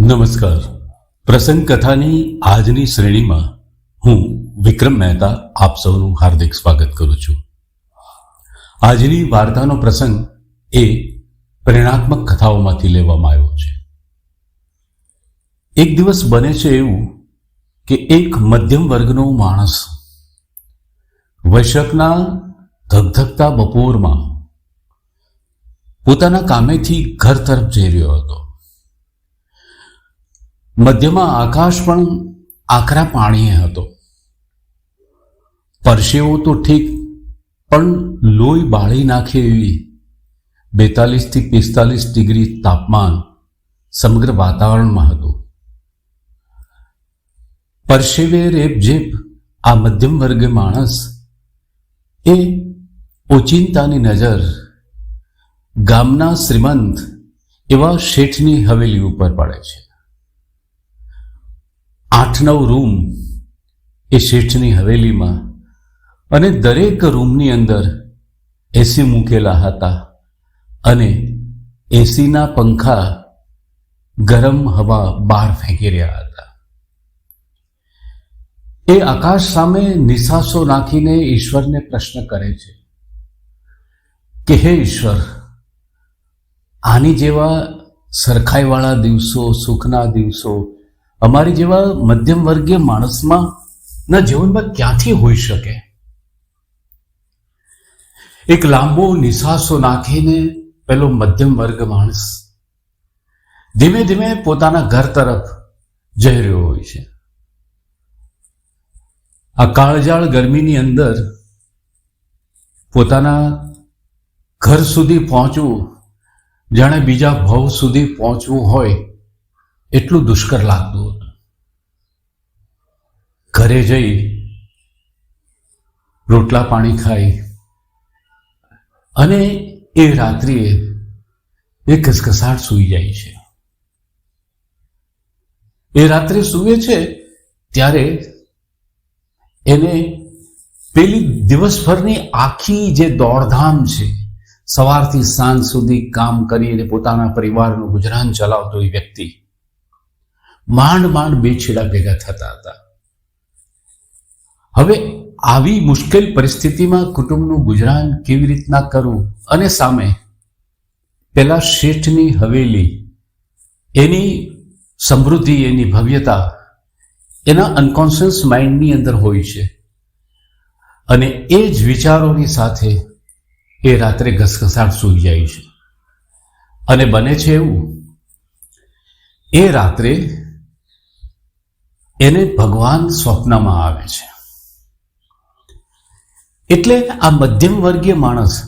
નમસ્કાર. પ્રસંગ કથાની આજની શ્રેણીમાં હું વિક્રમ મહેતા આપ સૌનું હાર્દિક સ્વાગત કરું છું. આજની વાર્તાનો પ્રસંગ એ પ્રેરણાત્મક કથાઓમાંથી લેવામાં આવ્યો છે. એક દિવસ બને છે એવું કે એક મધ્યમ વર્ગનો માણસ વૈશકના ધગધગતા બપોરમાં પોતાના કામેથી ઘર તરફ જઈ રહ્યો હતો. મધ્યમાં આકાશ પણ આકરા પાણીએ હતો. પરસેવો તો ઠીક, પણ લોહી બાળી નાખે એવી બેતાલીસથી પિસ્તાલીસ ડિગ્રી તાપમાન સમગ્ર વાતાવરણમાં હતું. પરસેવે રેપઝેપ આ મધ્યમ વર્ગે માણસ એ ઓચિંતાની નજર ગામના શ્રીમંત એવા શેઠની હવેલી ઉપર પડે છે. આઠ નવ રૂમ એ શેઠની હવેલીમાં અને દરેક રૂમની અંદર એસી મૂકેલા હતા અને એસીના પંખા ગરમ હવા બહાર ફેંકી રહ્યા હતા. એ આકાશ સામે નિશાસો નાખીને ઈશ્વરને પ્રશ્ન કરે છે કે, હે ઈશ્વર, આની જેવા સરખાઈવાળા દિવસો, સુખના દિવસો અમારી જેવા મધ્યમ વર્ગીય માણસમાં ના જીવનમાં ક્યાંથી હોઈ શકે? એક લાંબો નિશાસો નાખીને પેલો મધ્યમ વર્ગ માણસ ધીમે ધીમે પોતાના ઘર તરફ જઈ રહ્યો હોય છે. આ કાળજાળ ગરમીની અંદર પોતાના ઘર સુધી પહોંચવું, જાણે બીજા ભવ સુધી પહોંચવું હોય એટલું દુષ્કર લાગતું હતું. ઘરે જઈ રોટલા પાણી ખાઈ અને એ રાત્રિએ એ ઘસઘસાટ સૂઈ જાય છે. એ રાત્રે સૂવે છે ત્યારે એને પેલી દિવસભરની આખી જે દોડધામ છે, સવારથી સાંજ સુધી કામ કરીને પોતાના પરિવારનું ગુજરાન ચલાવતો એ વ્યક્તિ માંડ માંડ બે છેડા ભેગા થતા હતા. હવે આવી મુશ્કેલ પરિસ્થિતિમાં કુટુંબનું ગુજરાન કેવી રીતના કરવું અને સામે પેલા શેઠની હવેલી, એની સમૃદ્ધિ, એની ભવ્યતા એના અનકોન્શિયસ માઇન્ડની અંદર હોય છે. અને એ જ વિચારોની સાથે એ રાત્રે ઘસઘસાટ સૂઈ જાય છે. અને બને છે એવું. એ રાત્રે એને ભગવાન સ્વપ્નમાં આવે છે. એટલે આ મધ્યમ વર્ગીય માણસ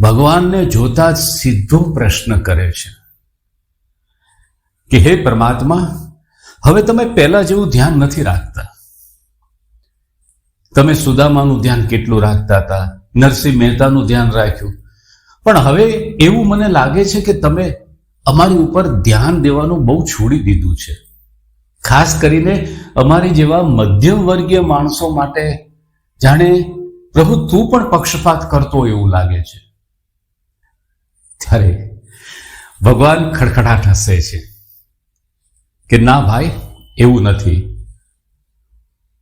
ભગવાનને જોતા જ સીધો પ્રશ્ન કરે છે કે, હે પરમાત્મા, હવે તમે પહેલા જેવું ધ્યાન નથી રાખતા. તમે સુદામાનું ધ્યાન કેટલું રાખતા હતા, નરસિંહ મહેતાનું ધ્યાન રાખ્યું. પણ હવે એવું મને લાગે છે કે તમે અમારી ઉપર ધ્યાન દેવાનું બહુ છોડી દીધું છે. ખાસ કરીને અમારી જેવા મધ્યમ વર્ગીય માણસો માટે જાણે પ્રભુ તું પણ પક્ષપાત કરતો એવું લાગે છે. ત્યારે ભગવાન ખડખડાટ હસે છે કે ના ભાઈ, એવું નથી.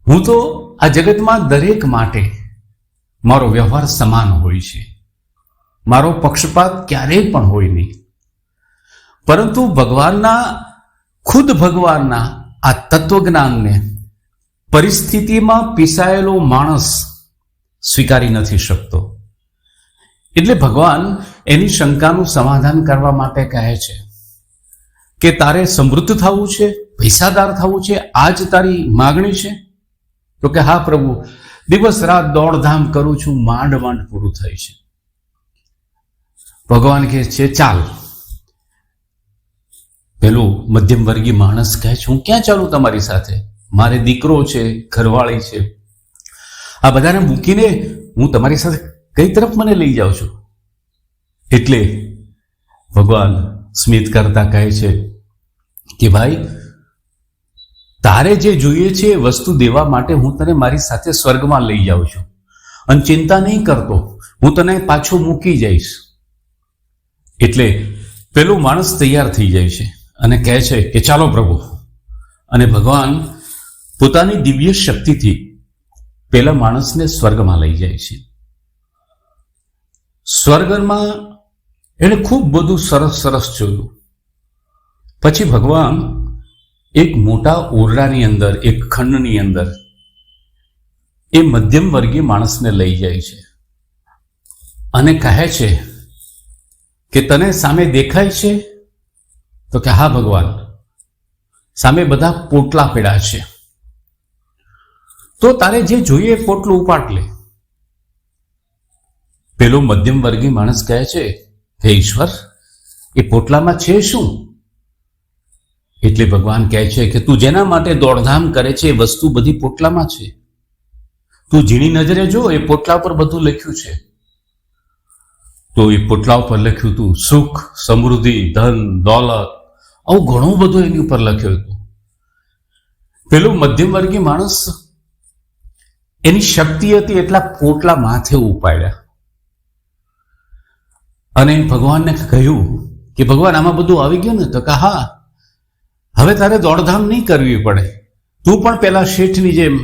હું તો આ જગતમાં દરેક માટે મારો વ્યવહાર સમાન હોય છે. મારો પક્ષપાત ક્યારેય પણ હોય નહીં. પરંતુ ભગવાનના, ખુદ ભગવાનના આ તત્વજ્ઞાનને પરિસ્થિતિમાં પીસાયેલો માણસ સ્વીકારી નથી શકતો. એટલે ભગવાન એની શંકાનું સમાધાન કરવા માટે કહે છે કે તારે સમૃદ્ધ થવું છે, પૈસાદાર થવું છે આ જ તારી માગણી છે? તો કે હા પ્રભુ, દિવસ રાત દોડધામ કરું છું માંડ માંડ પૂરું થાય છે. ભગવાન કહે છે, ચાલ પેલું મધ્યમ વર્ગીય માણસ કહે છે, હું ક્યાં ચાલું તમારી સાથે? મારે દીકરો છે, ઘરવાળી છે. આ બધાને મૂકીને હું તમારી સાથે કઈ તરફ મને લઈ જાઉં છું? એટલે ભગવાન સ્મિત કરતા કહે છે કે, ભાઈ, તારે જે જોઈએ છે એ વસ્તુ દેવા માટે હું તને મારી સાથે સ્વર્ગમાં લઈ જાઉં છું. અને ચિંતા નહીં કરતો, હું તને પાછો મૂકી જઈશ. એટલે પેલો માણસ તૈયાર થઈ જાય છે. અને કહે છે કે ચાલો પ્રભુ. અને ભગવાન પોતાની દિવ્ય શક્તિથી પેલા માણસને સ્વર્ગમાં લઈ જાય છે. સ્વર્ગમાં એણે ખૂબ બધું સરસ સરસ જોયું. પછી ભગવાન એક મોટા ઓરડાની અંદર, એક ખંડની અંદર એ મધ્યમ વર્ગીય માણસને લઈ જાય છે. અને કહે છે કે તને સામે દેખાય છે? તો કે, હા, ભગવાન, સામે બધા પોટલા પડ્યા છે. તો તારે જે જોઈએ પોટલું ઉપાટ પેલો મધ્યમ વર્ગી માણસ કહે છે, હે ઈશ્વર, એ પોટલામાં છે શું? એટલે ભગવાન કહે છે કે, તું જેના માટે દોડધામ કરે છે, એ વસ્તુ બધી પોટલામાં છે. તું ઝીણી નજરે જો, એ પોટલા પર બધું લખ્યું છે. તો એ પોટલા ઉપર લખ્યું હતું સુખ, સમૃદ્ધિ, ધન, દોલત આવું ઘણું બધું એની ઉપર લખ્યું હતું. પેલું મધ્યમ વર્ગી માણસ એની શક્તિ હતી એટલા પોટલા માથે ઉપાડ્યા. અને ભગવાનને કહ્યું કે, ભગવાન, આમાં બધું આવી ગયું ને? તો કે હા, હવે તારે દોડધામ નહીં કરવી પડે. તું પણ પેલા શેઠની જેમ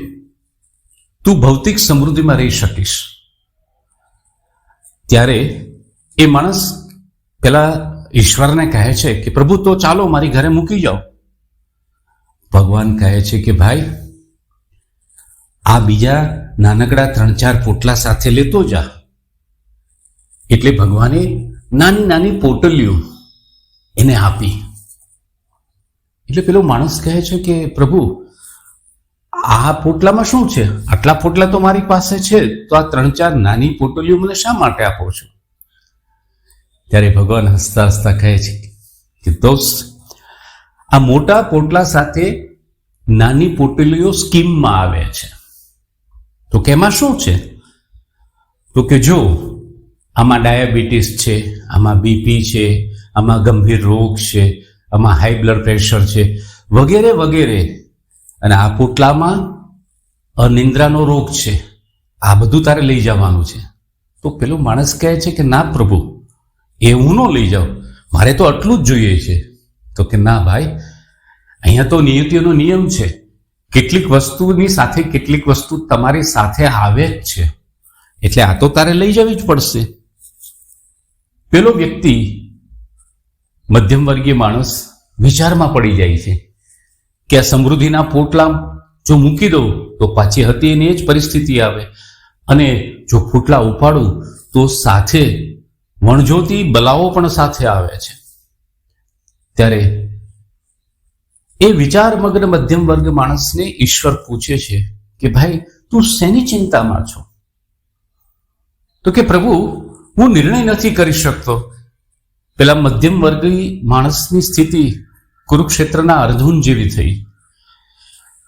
તું ભૌતિક સમૃદ્ધિમાં રહી શકીશ. ત્યારે એ માણસ પેલા ઈશ્વરને કહે છે કે, પ્રભુ, તો ચાલો મારી ઘરે મૂકી જાઓ. ભગવાન કહે છે કે, ભાઈ, આ બીજા નાનકડા ત્રણ ચાર પોટલા સાથે લેતો જા. એટલે ભગવાને નાની નાની પોટલીઓ એને આપી. એટલે પેલો માણસ કહે છે કે, પ્રભુ, આ પોટલામાં શું છે? આટલા પોટલા તો મારી પાસે છે. તો આ ત્રણ ચાર નાની પોટલીઓ મને શા માટે આપો છો? ત્યારે ભગવાન હસતા હસતા કહે છે કે, દોસ્ત, આ મોટા પોટલા સાથે નાની પોટલીઓ સ્કીમમાં આવે છે. તો કેમાં શું છે? તો કે જો, આમાં ડાયાબિટીસ છે, આમાં બીપી છે, આમાં ગંભીર રોગ છે, આમાં હાઈ બ્લડ પ્રેશર છે, વગેરે વગેરે. અને આ પોટલામાં અનિંદ્રાનો રોગ છે. આ બધું તારે લઈ જવાનું છે. તો પેલો માણસ કહે છે કે, ના પ્રભુ એ હું ન લઈ જાઉં. મારે તો આટલું જ જોઈએ છે. તો કે ના ભાઈ, અહીંયા તો નિયતિઓનો નિયમ છે. કેટલીક વસ્તુની સાથે કેટલીક વસ્તુ તમારી સાથે આવે જ છે. એટલે આ તો તારે લઈ જવી જ પડશે. પેલો વ્યક્તિ મધ્યમ વર્ગીય માણસ વિચારમાં પડી જાય છે કે આ સમૃદ્ધિના પોટલા જો મૂકી દઉં, તો પાછી હતી એની જ પરિસ્થિતિ આવે. અને જો ફૂટલા ઉપાડું, તો સાથે વણજોતી બલાઓ પણ સાથે આવે છે. ત્યારે એ વિચાર મગ્ન મધ્યમ વર્ગ માણસને ઈશ્વર પૂછે છે કે, ભાઈ, તું શેની ચિંતામાં છો? તો કે, પ્રભુ, હું નિર્ણય નથી કરી શકતો. પેલા મધ્યમ વર્ગી માણસની સ્થિતિ કુરુક્ષેત્રના અર્ધુન જેવી થઈ.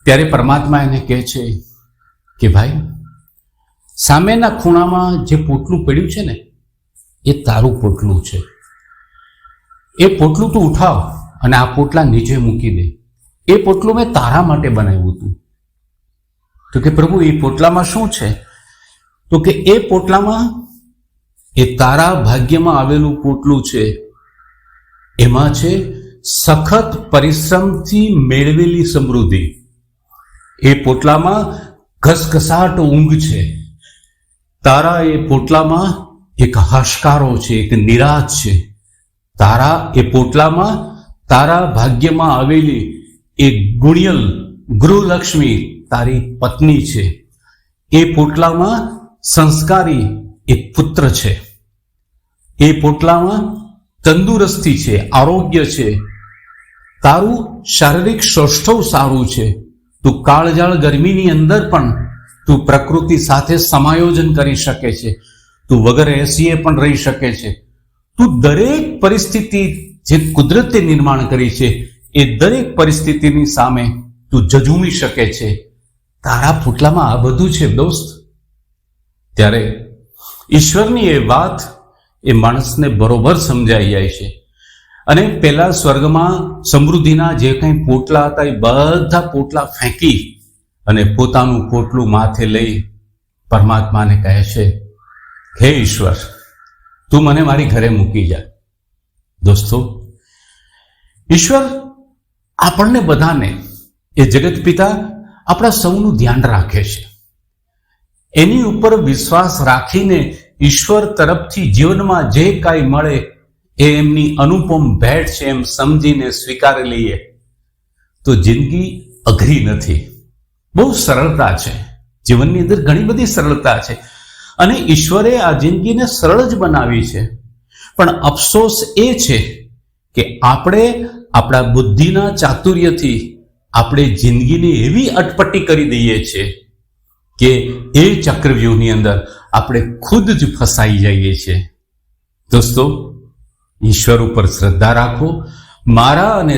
ત્યારે પરમાત્મા એને કહે છે કે, ભાઈ, સામેના ખૂણામાં જે પોટલું પડ્યું છે ને એ તારું પોટલું છે. એ પોટલું તું ઉઠાવ અને આ પોટલા નીચે મૂકી દે. એ પોટલું મેં તારા માટે બનાવ્યું હતું. તો કે પ્રભુ, એ પોટલામાં શું છે? તો કે એ પોટલામાં એ તારા ભાગ્યમાં આવેલું પોટલું છે. એમાં છે સખત પરિશ્રમથી મેળવેલી સમૃદ્ધિ. એ પોટલામાં ઘસઘસાટ ઊંઘ છે. તારા એ પોટલામાં એક હાશકારો છે, એક નિરાશ છે. તારા એ પોટલામાં, તારા ભાગ્યમાં આવેલી એક ગુણિયલ ગૃહલક્ષ્મી તારી પત્ની છે. એ પોટલામાં સંસ્કારી એક પુત્ર છે. એ પોટલામાં તંદુરસ્તી છે, આરોગ્ય છે. તારું શારીરિક સૌષ્ઠવ સારું છે. તું કાળજાળ ગરમીની અંદર પણ તું પ્રકૃતિ સાથે સમાયોજન કરી શકે છે. તું વગર એસીએ પણ રહી શકે છે. તું દરેક પરિસ્થિતિ જે કુદરતે નિર્માણ કરી છે, એ દરેક પરિસ્થિતિની સામે તું જજુમી શકે છે. તારા પુટલામાં આ બધું છે દોસ્ત? ત્યારે ઈશ્વરની એ વાત એ માણસને બરોબર સમજાઈ જાય છે. અને પેલા સ્વર્ગમાં સમૃદ્ધિના જે કંઈ પોટલા હતા, એ બધા પોટલા ફેંકી અને પોતાનું પોટલું માથે લઈ પરમાત્માને કહે છે હે ઈશ્વર, તું મને મારી ઘરે મૂકી જા. દોસ્તો, ઈશ્વર, આપણને બધાને, એ જગત પિતા આપણા સૌનું ધ્યાન રાખે છે. એની ઉપર વિશ્વાસ રાખીને ઈશ્વર તરફથી જીવનમાં જે કાંઈ મળે, એ એમની અનુપમ ભેટ છે એમ સમજીને સ્વીકારી લઈએ. તો જિંદગી અઘરી નથી. બહુ સરળતા છે. જીવનની અંદર ઘણી બધી સરળતા છે. અને ઈશ્વરે આ જિંદગીને સરળ જ બનાવી છે. પણ અફસોસ એ છે કે આપણે આપણા બુદ્ધિના ચાતુર્યથી આપણે જિંદગીની એવી અટપટી કરી દઈએ છીએ કે એ ચક્રવ્યૂહની અંદર આપણે ખુદ જ ફસાઈ જઈએ છીએ. દોસ્તો, ઈશ્વર ઉપર શ્રદ્ધા રાખો. મારા અને